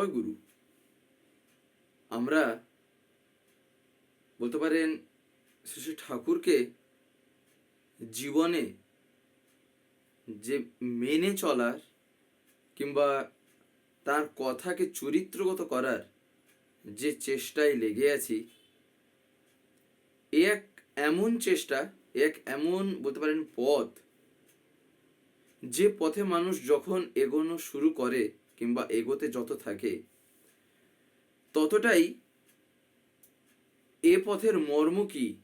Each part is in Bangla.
জয় গুরু আমরা বলতে পারেন, শ্রী ঠাকুরকে জীবনে যে মেনে চলার কিংবা তার কথাকে চরিত্রগত করার যে চেষ্টায় লেগে আছি এক এমন চেষ্টা এক এমন বলতে পারেন পথ, যে পথে মানুষ যখন এগোনো শুরু করে কিংবা এগোতে যত থাকে, ততটাই এ পথের মর্ম কি?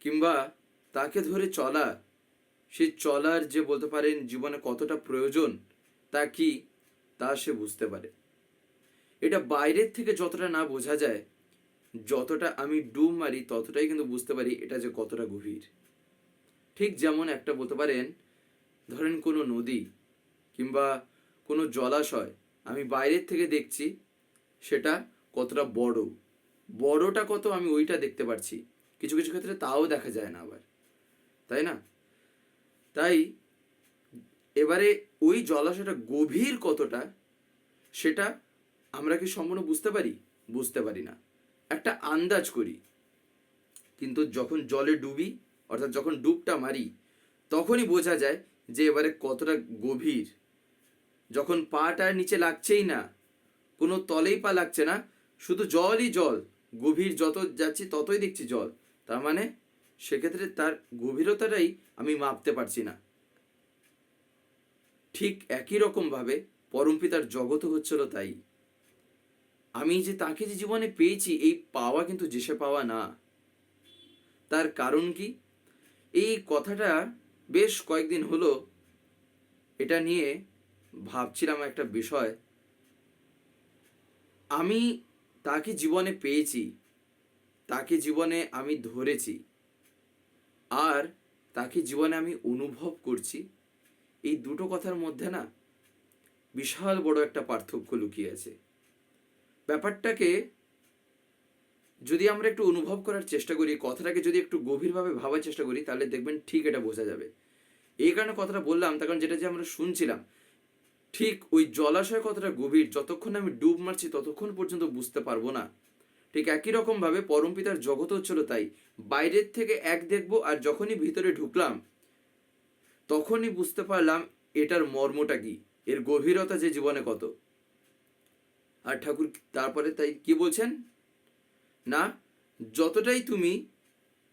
কিংবা তাকে ধরে চলা, সে চলার যে বলতে পারেন জীবনে কতটা প্রয়োজন, তা কি? তা সে বুঝতে পারে। এটা বাইরের থেকে যতটা না বোঝা যায়, যতটা আমি ডুব মারি, ততটাই কিন্তু বুঝতে পারি এটা যে কতটা গভীর। ঠিক যেমন একটা বলতে পারেন, ধরেন কোনো নদী কিংবা কোনো জলাশয় আমি বাইরের থেকে দেখছি, সেটা কতটা বড়। বড়টা কত আমি ওইটা দেখতে পারছি। কিছু কিছু ক্ষেত্রে তাও দেখা যায় না আবার। তাই না? তাই এবারে ওই জলাশয়টা গভীর কতটা, সেটা আমরা কি সম্পূর্ণ বুঝতে পারি? বুঝতে পারি না। একটা আন্দাজ করি। কিন্তু যখন জলে ডুবি, অর্থাৎ যখন ডুবটা মারি, তখনই বোঝা যায় যে এবারে কতটা গভীর। যখন পাটা নিচে লাগছেই না, কোনো তলেই পা লাগছে না, শুধু জলই জল, গভীর যত যাচ্ছি ততই দেখছি জল। তার মানে সেক্ষেত্রে তার গভীরতাটাই আমি মাপতে পারছি না। ঠিক একই রকমভাবে পরমপিতার জগৎ হচ্ছিল তাই। আমি যে তাকে যে জীবনে পেয়েছি, এই পাওয়া কিন্তু যেসে পাওয়া না। তার কারণ কি? এই কথাটা বেশ কয়েকদিন হলো, এটা নিয়ে ভাবছিলাম একটা বিষয়। আমি তাকে জীবনে পেয়েছি, তাকে জীবনে আমি ধরেছি, আর তাকে জীবনে আমি অনুভব করছি। এই দুটো কথার মধ্যে না বিশাল বড় একটা পার্থক্য লুকিয়ে আছে। ব্যাপারটাকে যদি আমরা একটু অনুভব করার চেষ্টা করি, কথাটাকে যদি একটু গভীরভাবে ভাবার চেষ্টা করি, তাহলে দেখবেন ঠিক এটা বোঝা যাবে। এই কারণে কথাটা বললাম, তার কারণ যেটা যে আমরা শুনছিলাম ঠিক ওই জলাশয় কতটা গভীর, যতক্ষণ আমি ডুব মারছি ততক্ষণ পর্যন্ত বুঝতে পারব না। ঠিক একই রকম ভাবে পরমপিতার জগৎ হচ্ছিল তাই। বাইরের থেকে এক দেখব আর যখনই ভিতরে ঢুকলাম, তখনই বুঝতে পারলাম এটার মর্মটা কি, এর গভীরতা যে জীবনে কত। আর ঠাকুর তারপরে তাই কি বলছেন? না, যতটাই তুমি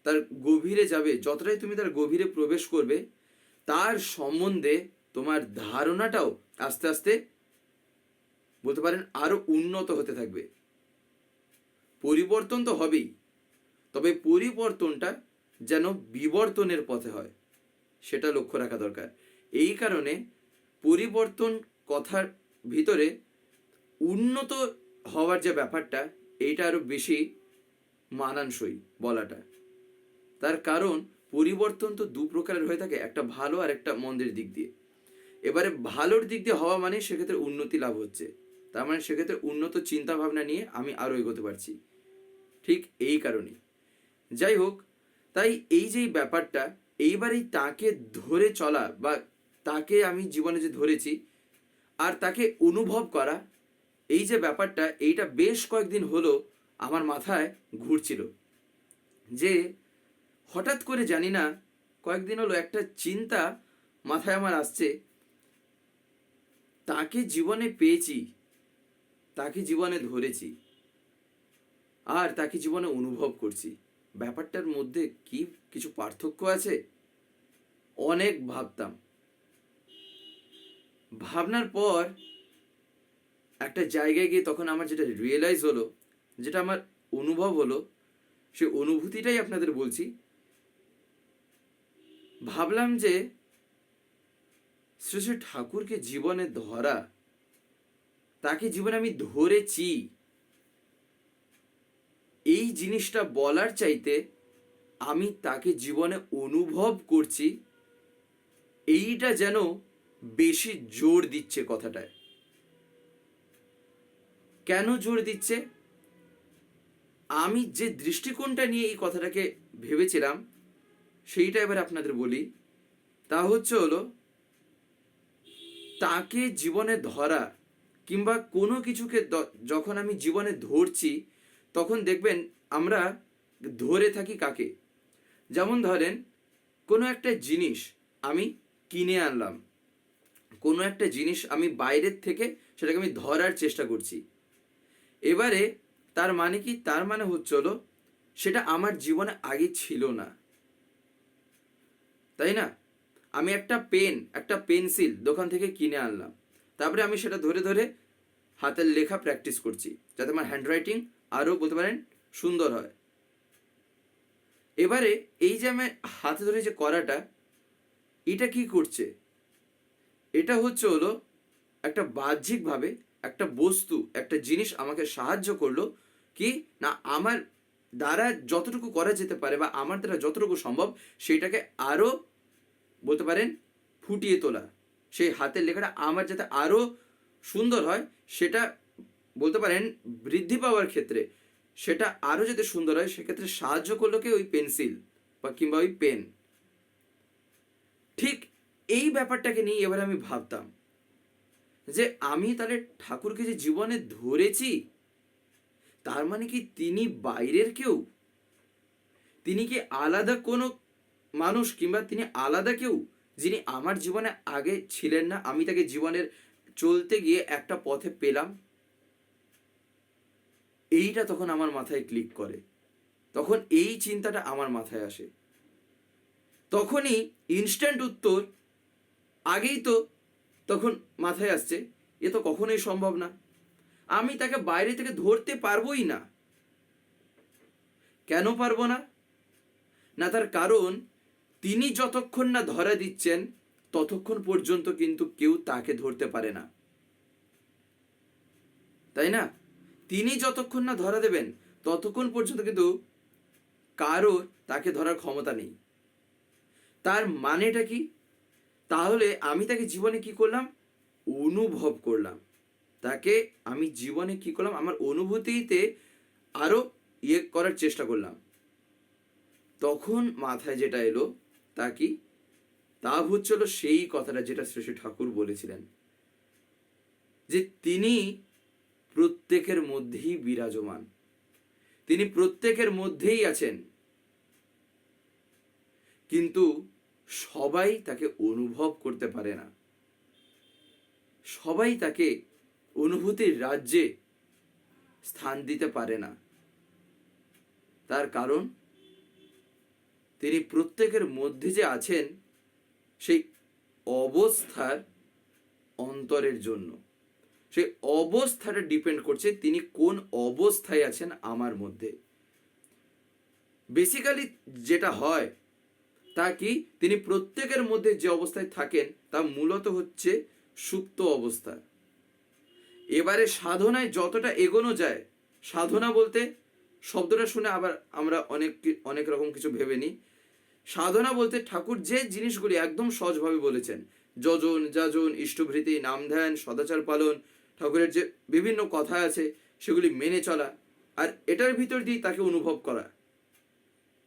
তার গভীরে যাবে, যতটাই তুমি তার গভীরে প্রবেশ করবে, তার সম্বন্ধে তোমার ধারণাটাও আস্তে আস্তে, বলতে পারেন, আরও উন্নত হতে থাকবে। পরিবর্তন তো হবেই, তবে পরিবর্তনটা যেন বিবর্তনের পথে হয়, সেটা লক্ষ্য রাখা দরকার। এই কারণে পরিবর্তন কথার ভিতরে উন্নত হওয়ার যে ব্যাপারটা, এইটা আরও বেশি মানানসই বলাটা। তার কারণ, পরিবর্তন তো দু প্রকারের হয়ে থাকে, একটা ভালো আর একটা মন্দের দিক দিয়ে। এবারে ভালোর দিক দিয়ে হওয়া মানে সেক্ষেত্রে উন্নতি লাভ হচ্ছে। তার মানে সেক্ষেত্রে উন্নত চিন্তা ভাবনা নিয়ে আমি আরও এগোতে পারছি। ঠিক এই কারণেই। যাই হোক, তাই এই যে ব্যাপারটা এইবারেই তাকে ধরে চলা বা তাকে আমি জীবনে যে ধরেছি আর তাকে অনুভব করা, এই যে ব্যাপারটা, এইটা বেশ কয়েকদিন হলো আমার মাথায় ঘুরছিল। যে হঠাৎ করে জানি না, কয়েকদিন হলো একটা চিন্তা মাথায় আমার আসছে তাকে জীবনে পেয়েছি, তাকে জীবনে ধরেছি, আর তাকে জীবনে অনুভব করছি। ব্যাপারটার মধ্যে কি কিছু পার্থক্য আছে? অনেক ভাবতাম। ভাবনার পর একটা জায়গায় গিয়ে তখন আমার যেটা রিয়েলাইজ হলো, যেটা আমার অনুভব হলো, সে অনুভূতিটাই আপনাদের বলছি। ভাবলাম যে শ্রী শ্রী ঠাকুরকে জীবনে ধরা, তাকে জীবনে আমি ধরেছি। এই জিনিসটা বলার চাইতে আমি তাকে জীবনে অনুভব করছি, এইটা যেন বেশি জোর দিচ্ছে কথাটায়। কেন জোর দিচ্ছে? আমি যে দৃষ্টিকোণটা নিয়ে এই কথাটাকে ভেবেছিলাম, সেইটা এবার আপনাদের বলি। তা হচ্ছে হলো তাকে জীবনে ধরা কিংবা কোনো কিছুকে যখন আমি জীবনে ধরছি, তখন দেখবেন আমরা ধরে থাকি কাকে? যেমন ধরেন, কোনো একটা জিনিস আমি কিনে আনলাম। কোনো একটা জিনিস আমি বাইরের থেকে সেটাকে আমি ধরার চেষ্টা করছি। এবারে তার মানে কি? তার মানে হচ্ছে হলো, সেটা আমার জীবনে আগে ছিল না। তাই না? আমি একটা পেন, একটা পেন্সিল দোকান থেকে কিনে আনলাম। তারপরে আমি সেটা ধরে ধরে হাতের লেখা প্র্যাকটিস করছি, যাতে আমার হ্যান্ডরাইটিং আরও বলতে পারেন সুন্দর হয়। এবারে এই যে আমি হাতে ধরে যে করাটা, এটা কি করছে? এটা হচ্ছে হলো একটা বাহ্যিকভাবে একটা বস্তু, একটা জিনিস আমাকে সাহায্য করল কি না আমার দ্বারা যতটুকু করা যেতে পারে বা আমার দ্বারা যতটুকু সম্ভব সেটাকে আরও বলতে পারেন, ফুটিয়ে তোলা। সেই হাতের লেখাটা আমার যাতে আরও সুন্দর হয়, সেটা বলতে পারেন বৃদ্ধি পাওয়ার ক্ষেত্রে। সেটা আরও যাতে সুন্দর হয়, সেক্ষেত্রে সাহায্য করল কি ওই পেন্সিল বা কিংবা ওই পেন? ঠিক এই ব্যাপারটাকে নিয়ে এবার আমি ভাবতাম যে আমি তাহলে ঠাকুরকে যে জীবনে ধরেছি, তার মানে কি তিনি বাইরের কেউ? তিনি কি আলাদা কোনো মানুষ কিংবা তিনি আলাদা কেউ যিনি আমার জীবনে আগে ছিলেন না, আমি তাকে জীবনের চলতে গিয়ে একটা পথে পেলাম, এইটা তখন আমার মাথায় ক্লিক করে। তখন এই চিন্তাটা আমার মাথায় আসে। তখনই ইনস্ট্যান্ট উত্তর, আগেই তো তখন মাথায় আসছে, এ তো কখনোই সম্ভব না। আমি তাকে বাইরে থেকে ধরতে পারবোই না। কেন পারব না? না তার কারণ তিনি যতক্ষণ না ধরা দিচ্ছেন, ততক্ষণ পর্যন্ত কিন্তু কেউ তাকে ধরতে পারে না। তাই না? তিনি যতক্ষণ না ধরা দেবেন, ততক্ষণ পর্যন্ত কিন্তু কারোর তাকে ধরার ক্ষমতা নেই। তার মানেটা কি? তাহলে আমি তাকে জীবনে কি করলাম? অনুভব করলাম। তাকে আমি জীবনে কি করলাম? আমার অনুভূতিতে আরও ইয়ে করার চেষ্টা করলাম। তখন মাথায় যেটা এলো তা কি? তা হচ্ছিল সেই কথাটা যেটা শ্রী শ্রী ঠাকুর বলেছিলেন, যে তিনি প্রত্যেকের মধ্যেই বিরাজমান। তিনি প্রত্যেকের মধ্যেই আছেন। কিন্তু সবাই তাকে অনুভব করতে পারে না। সবাই তাকে অনুভূতির রাজ্যে স্থান দিতে পারে না। তার কারণ তিনি প্রত্যেকের মধ্যে যে আছেন, সেই অবস্থার অন্তরের জন্য। সেই অবস্থাটা ডিপেন্ড করছে তিনি কোন অবস্থায় আছেন আমার মধ্যে। বেসিক্যালি যেটা হয়, তা কি তিনি প্রত্যেকের মধ্যে যে অবস্থায় থাকেন, তা মূলত হচ্ছে সুপ্ত অবস্থা। এবারে সাধনায় যতটা এগোনো যায়, সাধনা বলতে শব্দটা শুনে আবার আমরা অনেক অনেক রকম কিছু ভেবে নিই। সাধনা বলতে ঠাকুর যে জিনিসগুলি একদম সহজভাবে বলেছেন। যজন, যাজন, ইষ্টভৃতি, নাম ধ্যান, সদাচার পালন, ঠাকুরের যে বিভিন্ন কথা আছে সেগুলি মেনে চলা আর এটার ভিতর দিয়ে তাকে অনুভব করা।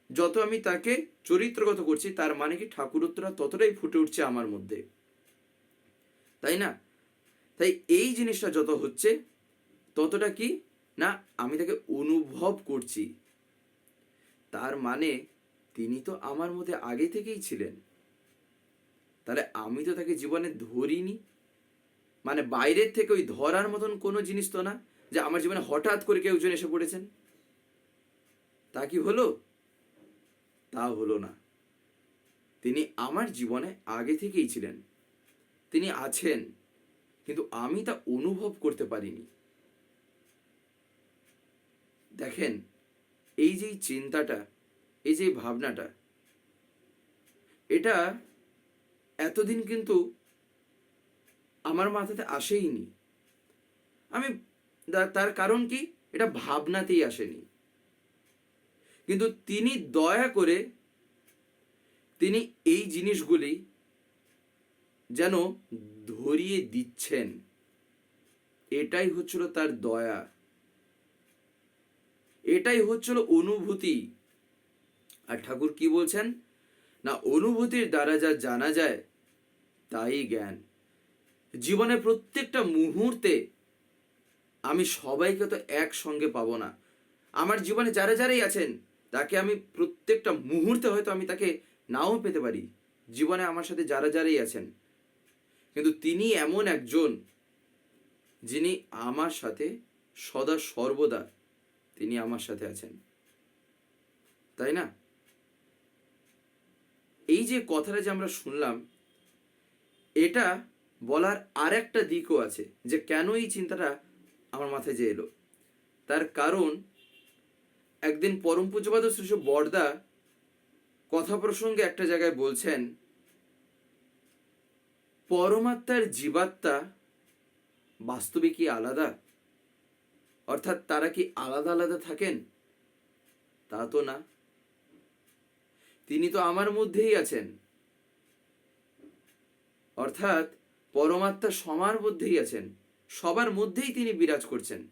যত আমি তাকে চরিত্রগত করছি তার মানে কি ঠাকুরত্বরা ততটাই ফুটে উঠছে আমার মধ্যে। তাই না? তাই এই জিনিসটা যত হচ্ছে ততটা কি? না, আমি তাকে অনুভব করছি। তার মানে তিনি তো আমার মধ্যে আগে থেকেই ছিলেন। তাহলে আমি তো তাকে জীবনে ধরিনি। মানে বাইরের থেকে ওই ধরার মতন কোনো জিনিস তো না, যে আমার জীবনে হঠাৎ করে কেউ একজন এসে পড়েছেন। তা কি হলো? তা হলো না। তিনি আমার জীবনে আগে থেকেই ছিলেন। তিনি আছেন, কিন্তু আমি তা অনুভব করতে পারিনি। দেখেন, এই যে চিন্তাটা এই যে ভাবনাটা, এটা এতদিন কিন্তু আমার মাথাতে আসেইনি। আমি তার কারণ কি? এটা ভাবনাতেই আসেনি। কিন্তু তিনি দয়া করে তিনি এই জিনিসগুলি যেন ধরিয়ে দিচ্ছেন। এটাই হচ্ছিল তার দয়া। এটাই হচ্ছিল অনুভূতি। আর ঠাকুর কি বলছেন? না, অনুভূতির দ্বারা যা জানা যায়, তাই জ্ঞান। জীবনের প্রত্যেকটা মুহূর্তে আমি সবাইকে তো একসঙ্গে পাবো না। আমার জীবনে যারা যারাই আছেন, তাকে আমি প্রত্যেকটা মুহূর্তে হয়তো আমি তাকে নাও পেতে পারি। জীবনে আমার সাথে যারা যারাই আছেন। কিন্তু তিনি এমন একজন যিনি আমার সাথে সদা সর্বদা তিনি আমার সাথে আছেন। তাই না? এই যে কথাটা যে আমরা শুনলাম, এটা বলার আর একটা দিকও আছে যে কেন এই চিন্তাটা আমার মাথায় যে এলো। তার কারণ, একদিন পরম পূজ্যপাদ শ্রী শ্রী বর্দা কথা প্রসঙ্গে একটা জায়গায় বলছেন, পরমাত্মার জীবাত্মা বাস্তবে কি আলাদা? অর্থাৎ তারা কি আলাদা আলাদা থাকেন? তা তো না। তিনি তো আমার মধ্যেই আছেন। অর্থাৎ পরমাত্মা সবার মধ্যেই আছেন। সবার মধ্যেই তিনি বিরাজ করছেন।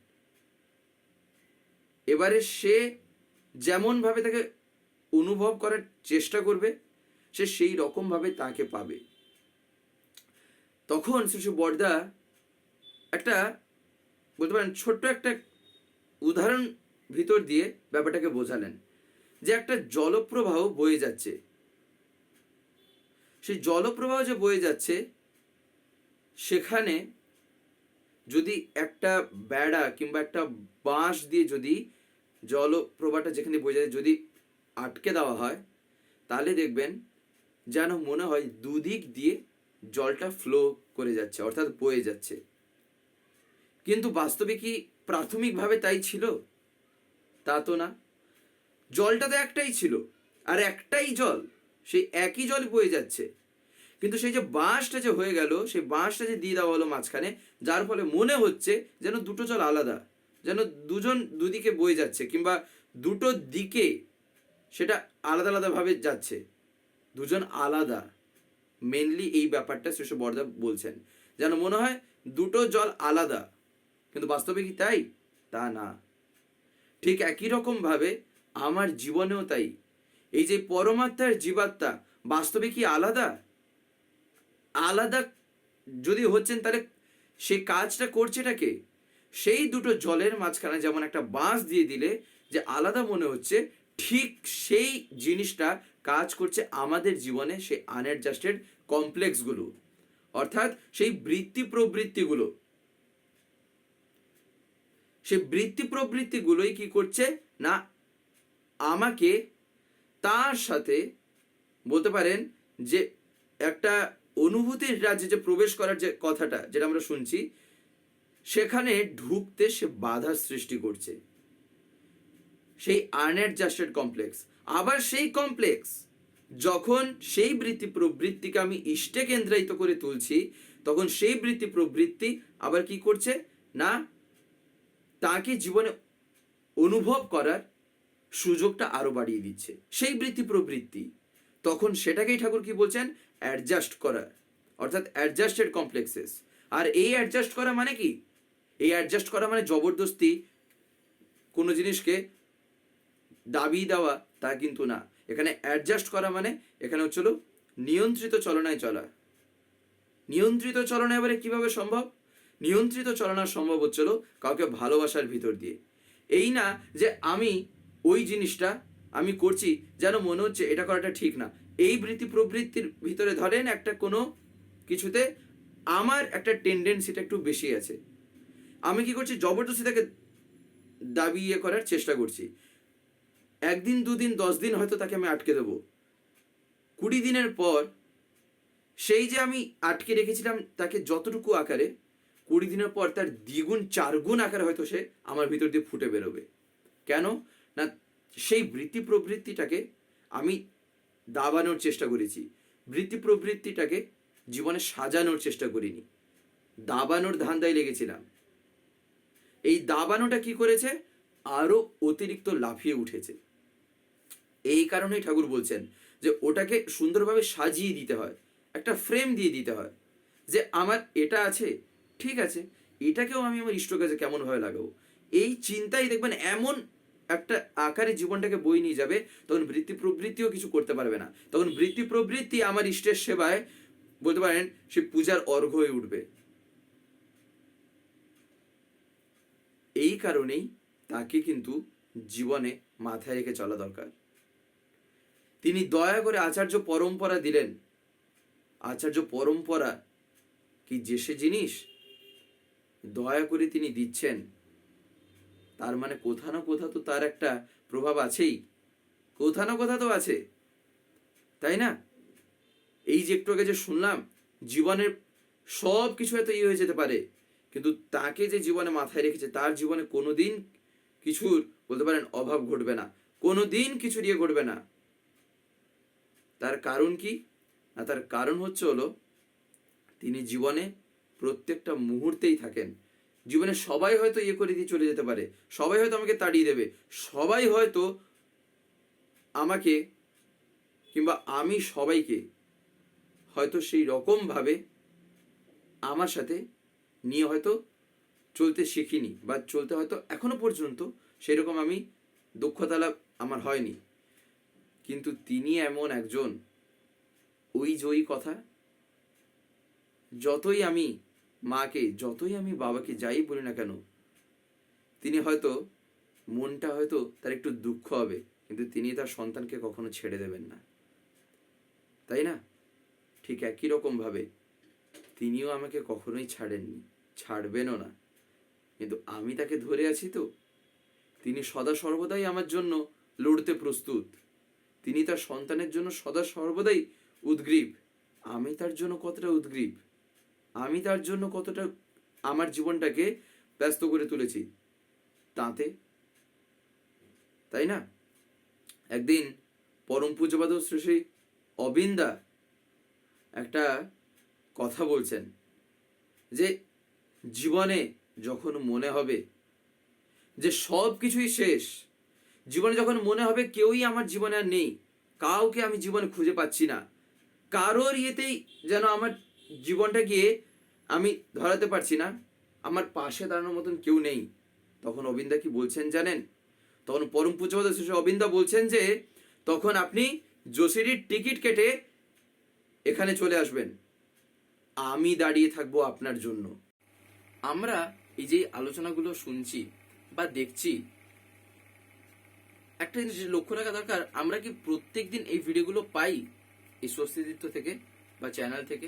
এবারে সে যেমন ভাবে তাকে অনুভব করার চেষ্টা করবে, সে সেই রকম ভাবে তাকে পাবে। তখন শিশু বর্দা একটা বলতে পারেন ছোট্ট একটা উদাহরণ ভিতর দিয়ে ব্যাপারটাকে বোঝালেন। যে একটা জলপ্রবাহ বয়ে যাচ্ছে। সেই জলপ্রবাহ যে বয়ে যাচ্ছে, সেখানে যদি একটা বেড়া কিংবা একটা বাঁশ দিয়ে যদি জলপ্রবাহটা যেখানে বয়ে যায়, যদি আটকে দেওয়া হয়, তাহলে দেখবেন যেন মনে হয় দুদিক দিয়ে জলটা ফ্লো করে যাচ্ছে, অর্থাৎ বয়ে যাচ্ছে। কিন্তু বাস্তবে কি প্রাথমিকভাবে তাই ছিল? তা তো না। জলটা তো একটাই ছিল। আর একটাই জল, সেই একই জল বয়ে যাচ্ছে। কিন্তু সেই যে বাঁশটা যে হয়ে গেল, সেই বাঁশটা যে দিয়ে দেওয়া হলো মাঝখানে, যার ফলে মনে হচ্ছে যেন দুটো জল আলাদা, যেন দুজন দুদিকে বয়ে যাচ্ছে, কিংবা দুটো দিকে সেটা আলাদা আলাদাভাবে যাচ্ছে। দুজন আলাদা। মেনলি এই ব্যাপারটা শ্রেষ্ঠ বর্দা বলছেন। যেন মনে হয় দুটো জল আলাদা। কিন্তু বাস্তবে কি তাই? তা না। ঠিক একই রকম ভাবে আমার জীবনেও তাই। এই যে পরমাত্মার জীবাত্মা, বাস্তবে কি আলাদা? আলাদা যদি হচ্ছেন, তাহলে সে কাজটা করছে করছেটাকে সেই দুটো জলের মাঝখানে যেমন একটা বাঁশ দিয়ে দিলে যে আলাদা মনে হচ্ছে, ঠিক সেই জিনিসটা কাজ করছে আমাদের জীবনে সেই আনঅ্যাডজাস্টেড কমপ্লেক্সগুলো অর্থাৎ সেই বৃত্তি প্রবৃত্তিগুলো। সেই বৃত্তি প্রবৃত্তিগুলোই কি করছে? না আমাকে তার সাথে বলতে পারেন যে একটা অনুভূতির রাজ্যে যে প্রবেশ করার যে কথাটা যেটা আমরা শুনছি, সেখানে ঢুকতে সে বাধার সৃষ্টি করছে। সেই আনঅ্যাডজাস্টেড কমপ্লেক্স। আবার সেই কমপ্লেক্স, যখন সেই বৃত্তি প্রবৃত্তিকে আমি ইষ্টে কেন্দ্রায়িত করে তুলছি, তখন সেই বৃত্তি প্রবৃত্তি আবার কি করছে? না, তাকে জীবনে অনুভব করার সুযোগটা আরও বাড়িয়ে দিচ্ছে। সেই বৃত্তি প্রবৃত্তি, তখন সেটাকেই ঠাকুর কি বলছেন? অ্যাডজাস্ট করা। অর্থাৎ অ্যাডজাস্টেড কমপ্লেক্সেস আর এই অ্যাডজাস্ট করা মানে কি? এই অ্যাডজাস্ট করা মানে জবরদস্তি কোনো জিনিসকে দাবি দেওয়া, তা কিন্তু না। এখানে অ্যাডজাস্ট করা মানে এখানে হচ্ছিল নিয়ন্ত্রিত চলনায় চলা। নিয়ন্ত্রিত চলনা এবারে কীভাবে সম্ভব? নিয়ন্ত্রিত চলনা সম্ভব হচ্ছিল কাউকে ভালোবাসার ভিতর দিয়ে। এই না যে আমি ওই জিনিসটা আমি করছি যেন মনে হচ্ছে এটা করাটা ঠিক না। এই বৃত্তি প্রবৃত্তির ভিতরে ধরেন একটা কোনো কিছুতে আমার একটা টেন্ডেন্সিটা একটু বেশি আছে। আমি কি করছি? জবরদস্তি তাকে দাবি ইয়ে করার চেষ্টা করছি। একদিন, দুদিন, দশ দিন হয়তো তাকে আমি আটকে দেবো। কুড়ি দিনের পর সেই যে আমি আটকে রেখেছিলাম তাকে যতটুকু আকারে, কুড়ি দিনের পর তার দ্বিগুণ, চারগুণ আকারে হয়তো সে আমার ভিতর দিয়ে ফুটে বেরোবে। কেন? না, সেই বৃত্তি প্রবৃত্তিটাকে আমি দাবানোর চেষ্টা করেছি। বৃত্তি প্রবৃত্তিটাকে জীবনে সাজানোর চেষ্টা করিনি। দাবানোর ধান্দায় লেগেছিলাম। এই দাবানোটা কি করেছে? আরও অতিরিক্ত লাফিয়ে উঠেছে। এই কারণেই ঠাকুর বলছেন যে, ওটাকে সুন্দরভাবে সাজিয়ে দিতে হয়। একটা ফ্রেম দিয়ে দিতে হয় যে, আমার এটা আছে, ঠিক আছে, এটাকেও আমি আমার ইষ্ট কাজে কেমনভাবে লাগাবো? এই চিন্তাই দেখবেন এমন একটা আকারে জীবনটাকে বই নিয়ে যাবে, তখন বৃত্তি প্রবৃত্তিও কিছু করতে পারবে না। তখন বৃত্তি প্রবৃত্তি আমার ইষ্টের সেবায়, বলতে পারেন, সে পূজার অর্ঘ হয়ে উঠবে। এই কারণেই তাকে কিন্তু জীবনে মাথায় রেখে চলা দরকার। তিনি দয়া করে আচার্য পরম্পরা দিলেন। আচার্য পরম্পরা কি যে সে জিনিস? দয়া করে তিনি দিচ্ছেন। তার মানে কোথা না কোথা তো তার একটা প্রভাব আছেই। কোথা না কোথা তো আছে। তাই না? এই যে একটু আগে যে শুনলাম, জীবনের সব কিছু হয়তো ইয়ে হয়ে যেতে পারে, কিন্তু তাকে যে জীবনে মাথায় রেখেছে, তার জীবনে কোনো দিন কিছুর বলতে পারেন অভাব ঘটবে না। কোনো দিন কিছু ইয়ে ঘটবে না। তার কারণ কি? না, তার কারণ হচ্ছে হলো, তিনি জীবনে প্রত্যেকটা মুহূর্তেই থাকেন। জীবনে সবাই হয়তো ইয়ে করে দিয়ে চলে যেতে পারে। সবাই হয়তো আমাকে তাড়িয়ে দেবে। সবাই হয়তো আমাকে কিংবা আমি সবাইকে হয়তো সেই রকমভাবে আমার সাথে নিয়ে হয়তো চলতে শিখিনি বা চলতে হয়তো এখনও পর্যন্ত সেরকম আমি দক্ষতা লাভ আমার হয়নি। কিন্তু তিনি এমন একজন। ওই যে ওই কথা, যতই আমি মাকে যতই আমি বাবাকে যাই বলি না কেন, তিনি হয়তো মনটা হয়তো তার একটু দুঃখ হবে, কিন্তু তিনি তার সন্তানকে কখনো ছেড়ে দেবেন না। তাই না? ঠিক একই রকম ভাবে তিনিও আমাকে কখনোই ছাড়েননি, ছাড়বেনও না। কিন্তু আমি তাকে ধরে আছি তো। তিনি সদা সর্বদাই আমার জন্য লড়তে প্রস্তুত। তিনি তার সন্তানের জন্য সদা সর্বদাই উদ্গ্রীব। আমি তার জন্য কতটা উদ্গ্রীব? আমি তার জন্য কতটা আমার জীবনটাকে ব্যস্ত করে তুলেছি? তাতে। তাই না? একদিন পরম পূজ্যপাদ শ্রী শ্রী অবিন্দা একটা কথা বলছেন যে, জীবনে যখন মনে হবে যে সব কিছুই শেষ, জীবনে যখন মনে হবে কেউই আমার জীবনে আর নেই, কাউকে আমি জীবনে খুঁজে পাচ্ছি না, কারোর ইয়েতেই যেন আমার জীবনটা গিয়ে আমি ধরাতে পারছি না। আমার পাশে দাঁড়ানোর মতন কেউ নেই। তখন অবিন্দা কি বলছেন জানেন? তখন পরম শ্রী শ্রী অবিন্দা বলছেন যে, তখন আপনি যোশীরির টিকিট কেটে এখানে চলে আসবেন। আমি দাঁড়িয়ে থাকব আপনার জন্য। আমরা এই যে আলোচনাগুলো শুনছি বা দেখছি, একটা জিনিস লক্ষ্য রাখা দরকার, আমরা কি প্রত্যেক দিন এই ভিডিওগুলো পাই এই স্বস্তিদিত্য থেকে বা চ্যানেল থেকে?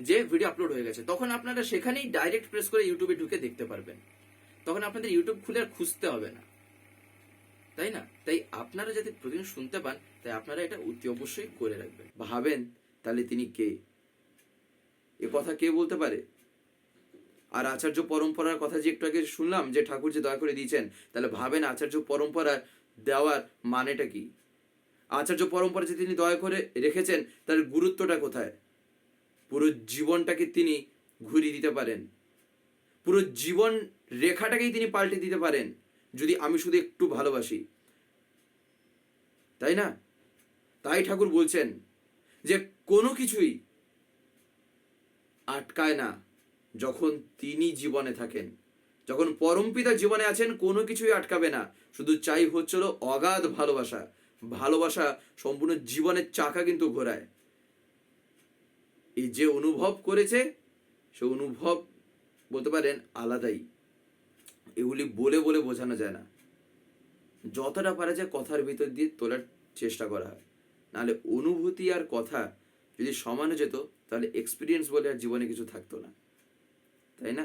যে ভিডিও আপলোড হয়ে গেছে, তখন আপনারা সেখানেই ডাইরেক্ট প্রেস করে ইউটিউবে ঢুকে দেখতে পারবেন। তখন আপনাদের ইউটিউব খুলে আর খুঁজতে হবে না। তাই না? তাই আপনারা যাতে প্রতিদিন শুনতে পান, তাই আপনারা এটা অতি অবশ্যই করে রাখবেন। ভাবেন, তাহলে তিনি কে? এ কথা কে বলতে পারে? আর আচার্য পরম্পরার কথা যে একটু আগে শুনলাম, যে ঠাকুর যে দয়া করে দিয়েছেন, তাহলে ভাবেন আচার্য পরম্পরার দেওয়ার মানেটা কি? আচার্য পরম্পরা যে তিনি দয়া করে রেখেছেন, তার গুরুত্বটা কোথায়? পুরো জীবনটাকে তিনি ঘুরিয়ে দিতে পারেন। পুরো জীবন রেখাটাকেই তিনি পাল্টে দিতে পারেন, যদি আমি শুধু একটু ভালোবাসি। তাই না? তাই ঠাকুর বলছেন যে কোনো কিছুই আটকায় না যখন তিনি জীবনে থাকেন। যখন পরমপিতা জীবনে আছেন, কোনো কিছুই আটকাবে না। শুধু চাই হচ্ছিল অগাধ ভালোবাসা। ভালোবাসা সম্পূর্ণ জীবনের চাকা কিন্তু ঘোরায়। এই যে অনুভব করেছে, সে অনুভব বলতে পারেন আলাদাই। এগুলি বলে বলে বোঝানো যায় না। যতটা পারা যায় কথার ভিতর দিয়ে তোলার চেষ্টা করা হয়। নাহলে অনুভূতি আর কথা যদি সমানো যেত, তাহলে এক্সপিরিয়েন্স বলে আর জীবনে কিছু থাকতো না। তাই না?